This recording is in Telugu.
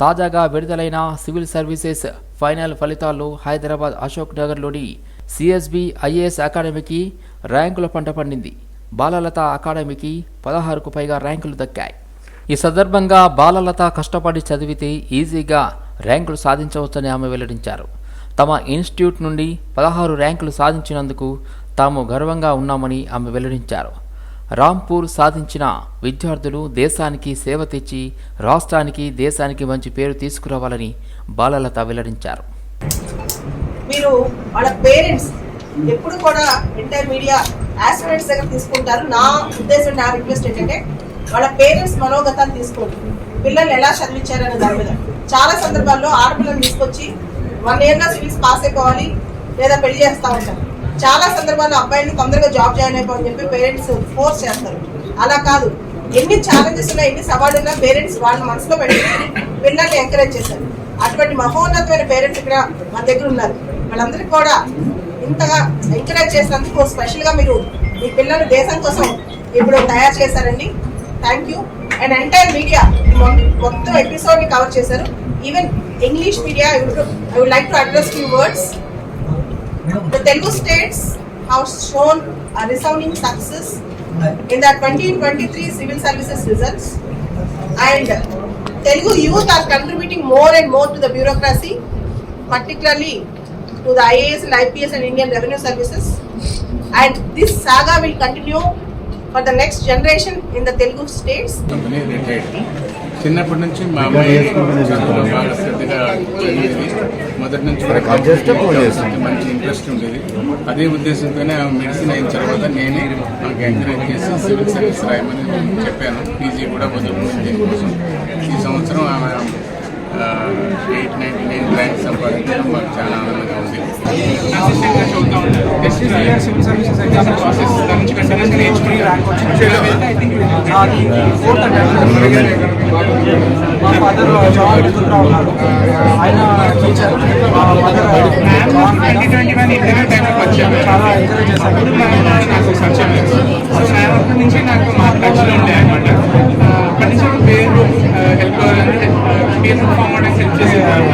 తాజాగా విడుదలైన సివిల్ సర్వీసెస్ ఫైనల్ ఫలితాల్లో హైదరాబాద్ అశోక్ నగర్లోని సిఎస్బి ఐఏఎస్ అకాడమీకి ర్యాంకుల పంట పండింది. బాలలత అకాడమీకి పదహారుకు పైగా ర్యాంకులు దక్కాయి. ఈ సందర్భంగా బాలలత కష్టపడి చదివితే ఈజీగా ర్యాంకులు సాధించవచ్చని ఆమె వెల్లడించారు. తమ ఇన్స్టిట్యూట్ నుండి పదహారు ర్యాంకులు సాధించినందుకు తాము గర్వంగా ఉన్నామని ఆమె వెల్లడించారు. రాంపూర్ సాధించిన విద్యార్థులు దేశానికి సేవ తెచ్చి రాష్ట్రానికి దేశానికి మంచి పేరు తీసుకురావాలని బాలలత వెల్లడించారు. మీరు వాళ్ళ పేరెంట్స్ ఎప్పుడు కూడా ఇంటర్ మీడియా ఆస్పిరెంట్స్ దగ్గర తీసుకుంటారు. నా ఉద్దేశం నా రిక్వెస్ట్ ఏంటంటే వాళ్ళ పేరెంట్స్ మనోగతాన్ని తీసుకోండి. పిల్లల్ని ఎలా చదివించారనే దాని మీద. చాలా సందర్భాల్లో ఆడపిల్లల్ని తీసుకొచ్చి వన్ ఇయర్గా సివిల్స్ పాస్ అయిపోవాలి లేదా పెళ్ళి చేస్తూ ఉంటారు. చాలా సందర్భాల్లో అబ్బాయిని తొందరగా జాబ్ జాయిన్ అయిపోవని చెప్పి పేరెంట్స్ ఫోర్స్ చేస్తారు. అలా కాదు. ఎన్ని ఛాలెంజెస్ ఉన్నా ఎన్ని సవాళ్ళు ఉన్నా పేరెంట్స్ వాళ్ళ మనసులో పెట్టి పిల్లల్ని ఎంకరేజ్ చేశారు అటువంటి మహోన్నతమైన పేరెంట్స్ ఇక్కడ మన దగ్గర ఉన్నారు. వాళ్ళందరికీ కూడా ఇంతగా ఎంకరేజ్ చేసినందుకు స్పెషల్గా మీరు మీ పిల్లలు దేశం కోసం ఇప్పుడు తయారు చేశారండి. Thank you and entire media మొత్తం ఎపిసోడ్ని కవర్ చేశారు. Even English media I would like to address you words The Telugu states have shown a resounding success in the 2023 civil services results and Telugu youth are contributing more and more to the bureaucracy, particularly to the IAS and IPS and Indian Revenue Services. And this saga will continue for the next generation in the Telugu states. Company retired చిన్నప్పటి నుంచి మా అమ్మాయి చదువులో బాగా శ్రద్ధగా చదివేది మొదటి నుంచి కూడా చదువుకి మంచి ఇంట్రెస్ట్ ఉండేది. అదే ఉద్దేశంతోనే ఆమె మెడిసిన్ అయిన తర్వాత నేనే నాకు ఎంకరేజ్ చేసి సివిల్ సర్వీస్ రాయమని చెప్పాను. పీజీ కూడా వదులుకుంది దీనికోసం ఈ సంవత్సరం ఆమె ఎయిట్ నైన్టీ నైన్ ర్యాంక్ సంపాదించడం మాకు చాలా ఆనందంగా ఉంది. కన్సిస్టెంట్గా చదువుతా ఉంటాను SSC civil services exam process దాని నుంచి కంటిన్యూస్గా నేర్చుకుని ర్యాంక్ వచ్చింది ఐ థింక్ నాది ఫోర్త్ మా ఫాదర్ ఆయన టీచర్ మా mother twenty twenty one interview టైంకి వచ్చాను చాలా ఎంకరేజ్ చేశారు అప్పుడు మా నాకు పరిచయం సో నా అప్పటి నుంచి నాకు మా ఉండే అనమాట అప్పటి నుంచి పేరు హెల్ప్ పేరు ఫామ్ అవడానికి హెల్ప్ చేసేవారు